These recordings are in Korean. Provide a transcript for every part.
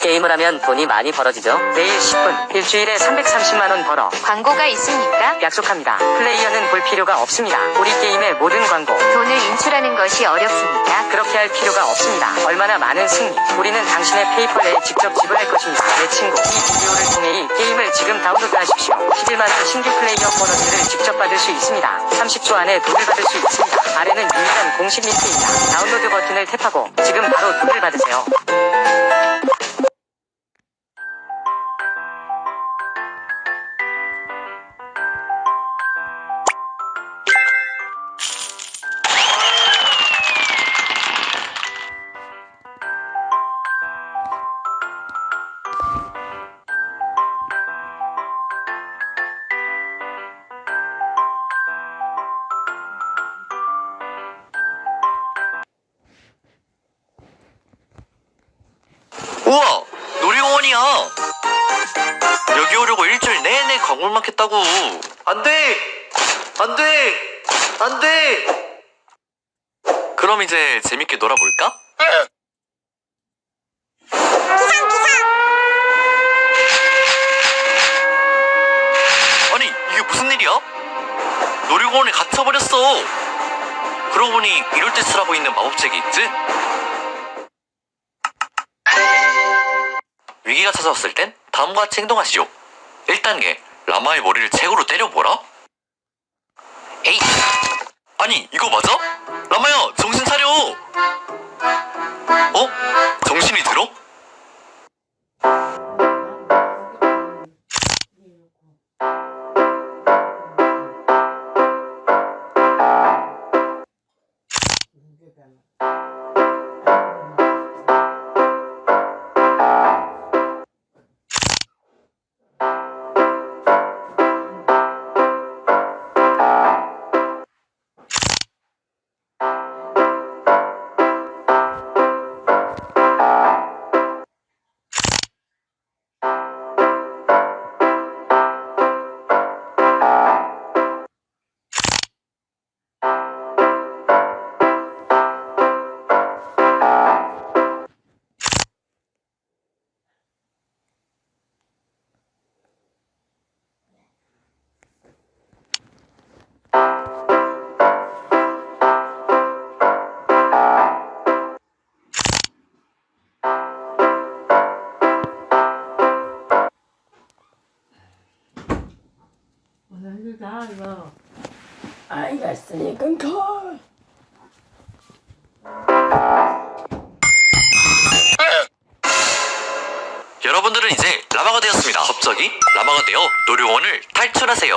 게임을 하면 돈이 많이 벌어지죠. 매일 10분, 일주일에 330만원 벌어. 광고가 있습니까? 약속합니다. 플레이어는 볼 필요가 없습니다. 우리 게임의 모든 광고. 돈을 인출하는 것이 어렵습니까? 그렇게 할 필요가 없습니다. 얼마나 많은 승리. 우리는 당신의 페이퍼에 직접 지불할 것입니다. 내 친구. 이 비디오를 통해 이 게임을 지금 다운로드 하십시오. 11만원 신규 플레이어 보너스를 직접 받을 수 있습니다. 30초 안에 돈을 받을 수 있습니다. 아래는 유일한 공식 링크입니다. 다운로드 버튼을 탭하고 지금 바로 돈을 받으세요. 우와 놀이공원이야. 여기 오려고 일주일 내내 광고만 했다고. 안 돼! 안 돼! 안 돼! 그럼 이제 재밌게 놀아볼까? 아니 이게 무슨 일이야? 놀이공원에 갇혀버렸어. 그러고 보니 이럴 때 쓰라고 있는 마법책이 있지? 위기가 찾아왔을 땐 다음과 같이 행동하시오. 1단계, 라마의 머리를 책으로 때려보라? 에이! 아니, 이거 맞아? 라마야, 정신 차려! 어? 정신이 들어? 힘들다 이거 아이가 있으니까 커 여러분들은 이제 라마가 되었습니다. 갑자기 라마가 되어 놀이공원을 탈출하세요.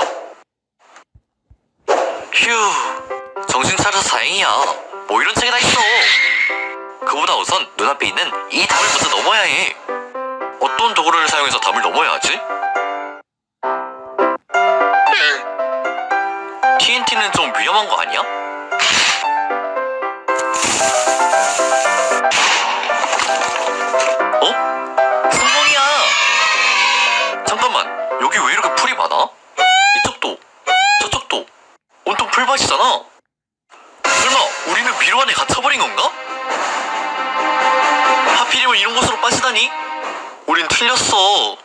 휴, 정신 차려서 다행이야. 뭐 이런 책이 다 있어. 그보다 우선 눈앞에 있는 이 담을 먼저 넘어야 해. 어떤 도구를 사용해서 담을 넘어야 하지? TNT는 좀 위험한 거 아니야? 어? 성공이야! 잠깐만, 여기 왜 이렇게 풀이 많아? 이쪽도, 저쪽도, 온통 풀밭이잖아? 설마, 우리는 미로 안에 갇혀버린 건가? 하필이면 이런 곳으로 빠지다니? 우린 틀렸어.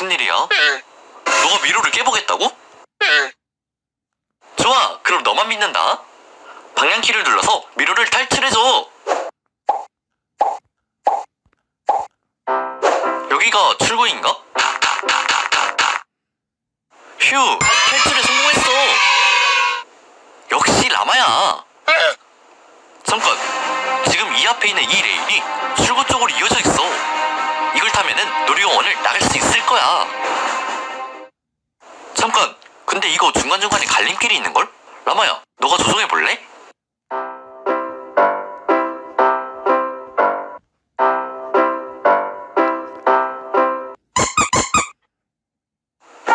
무슨 일이야? 너가 미로를 깨보겠다고? 좋아, 그럼 너만 믿는다. 방향키를 눌러서 미로를 탈출해줘. 여기가 출구인가? 휴, 탈출에 성공했어. 역시 라마야. 잠깐, 지금 이 앞에 있는 이 레일이 출구 쪽으로 이어져 있어. 이걸 타면은 놀이공원을 나갈 수 있을 거야. 잠깐, 근데 이거 중간중간에 갈림길이 있는걸? 라마야, 너가 조종해 볼래?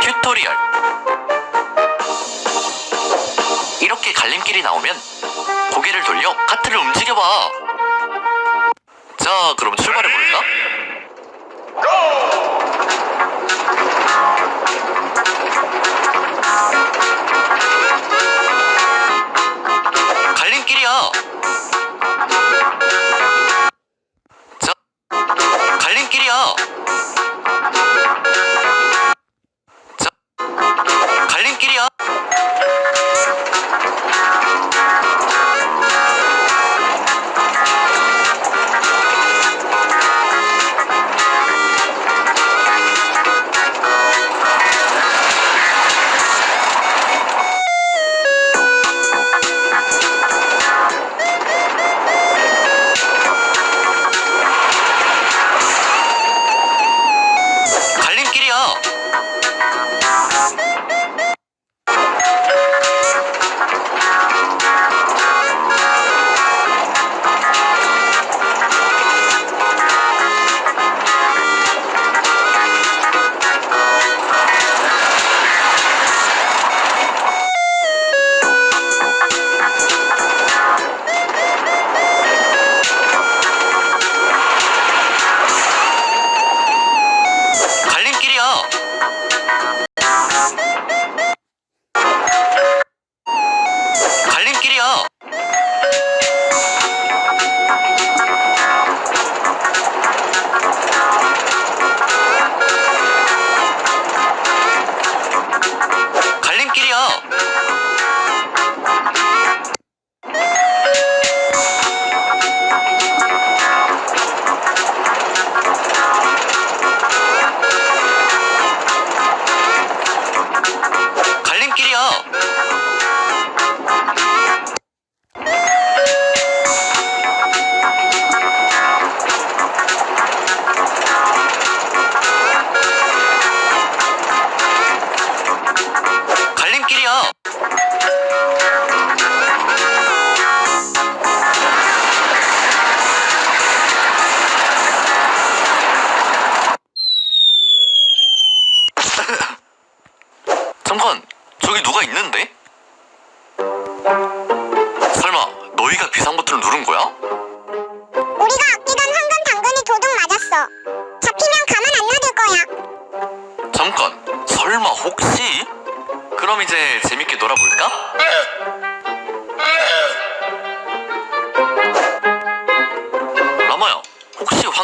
튜토리얼 이렇게 갈림길이 나오면 고개를 돌려 카트를 움직여봐 자 그럼 출발해볼까? 갈림길이야. 갈림길이야. 갈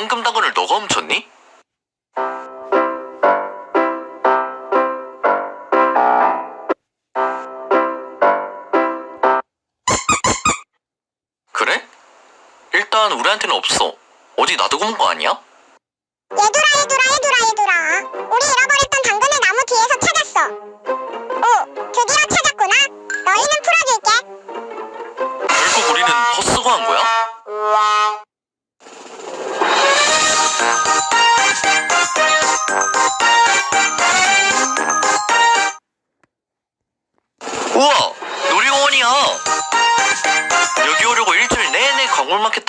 황금 당근을 너가 훔쳤니?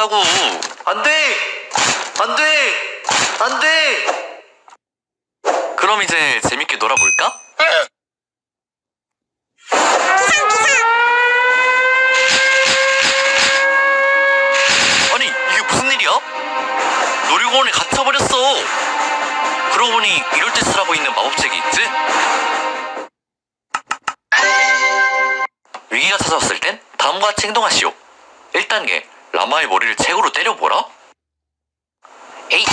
캤다고! 안 돼! 안 돼! 안 돼! 그럼 이제 재밌게 놀아볼까? 아니 이게 무슨 일이야? 놀이공원에 갇혀버렸어 그러고 보니 이럴 때 쓰라고 있는 마법책이 있지? 위기가 찾아왔을 땐 다음과 같이 행동하시오 1단계 라마의 머리를 책으로 때려보라 에이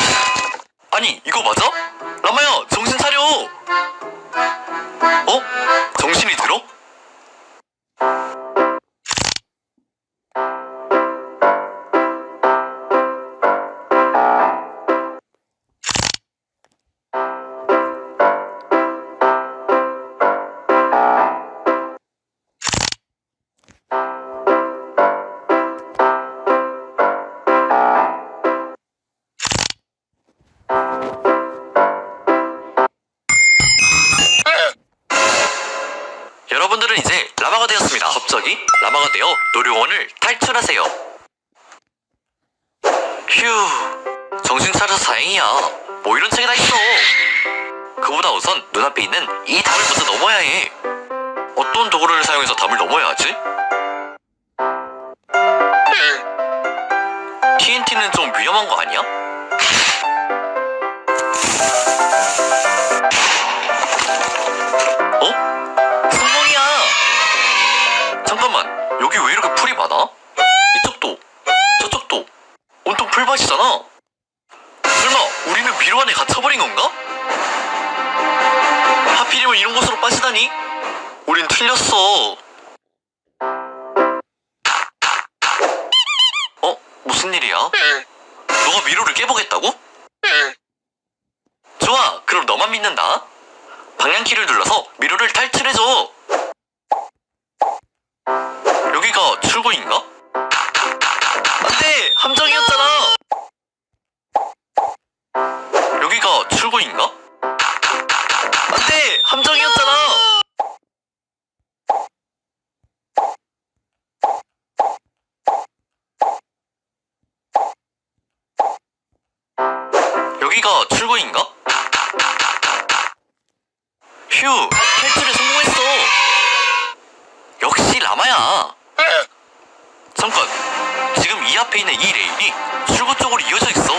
아니 이거 맞아? 갑자기 라마가 되어 놀이공원을 탈출하세요. 휴, 정신 차려서 다행이야. 뭐 이런 책이 다 있어. 그보다 우선 눈앞에 있는 이 담을 먼저 넘어야 해. 어떤 도구를 사용해서 담을 넘어야 하지? TNT는 좀 위험한 거 아니야? 미로를 깨보겠다고? 좋아, 그럼 너만 믿는다. 방향키를 눌러서 미로를 탈출해줘. 여기가 출구인가? 안돼! 함정이었잖아! 여기가 출구인가? 여기가 출구인가? 휴! 탈출에 성공했어! 역시 라마야! 잠깐! 지금 이 앞에 있는 이 레일이 출구 쪽으로 이어져 있어!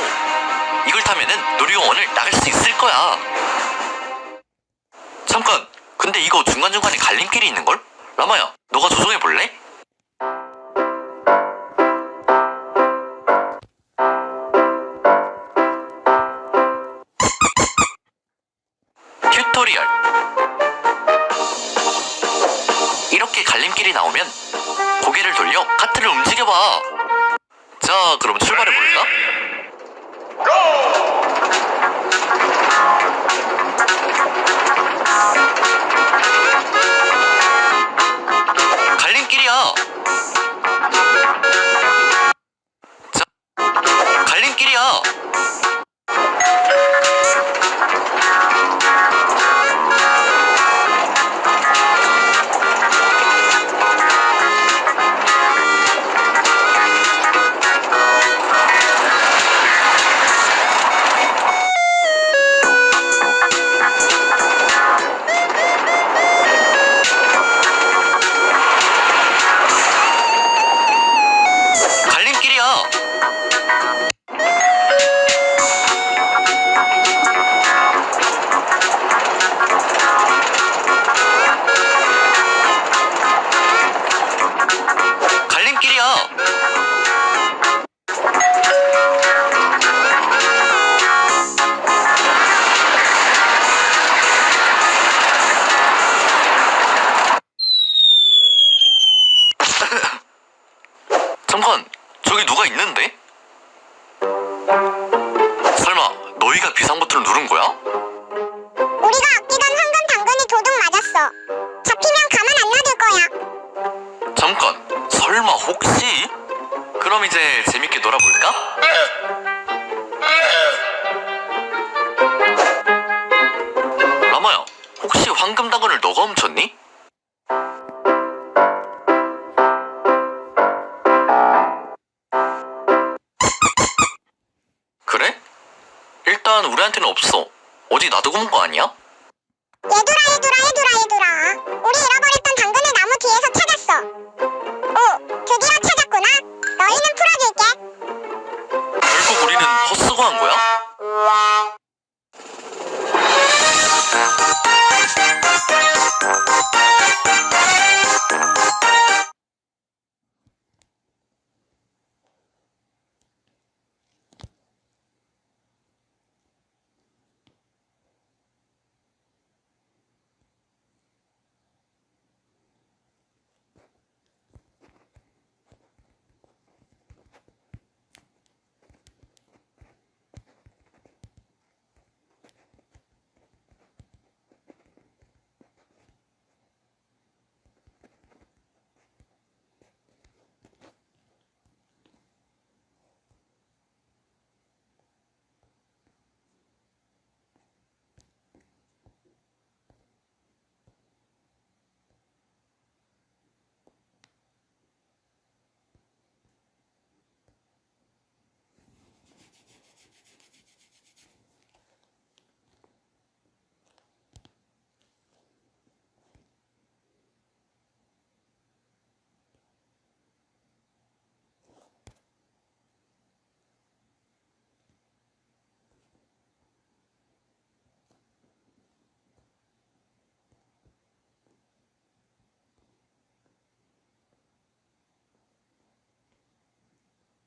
이걸 타면은 놀이공원을 나갈 수 있을 거야! 잠깐! 근데 이거 중간중간에 갈림길이 있는걸? 라마야, 너가 조정해 볼래? 튜토리얼 이렇게 갈림길이 나오면 고개를 돌려 카트를 움직여봐. 자 그럼 출발해볼까? 갈림길이야. 자 갈림길이야 잠깐 저기 누가 있는데? 설마 너희가 비상 버튼을 누른 거야? 우리가 아끼던 황금 당근이 도둑 맞았어. 잡히면 가만 안 놔둘 거야. 잠깐 설마 혹시? 그럼 이제 재밌게 놀아볼까? 라마야 혹시 황금 당근을 너가 훔쳤니? 없어. 어디 놔두고 온 거 아니야? 얘들아 얘들아 얘들아 얘들아 우리 잃어버렸던 당근을 나무 뒤에서 찾았어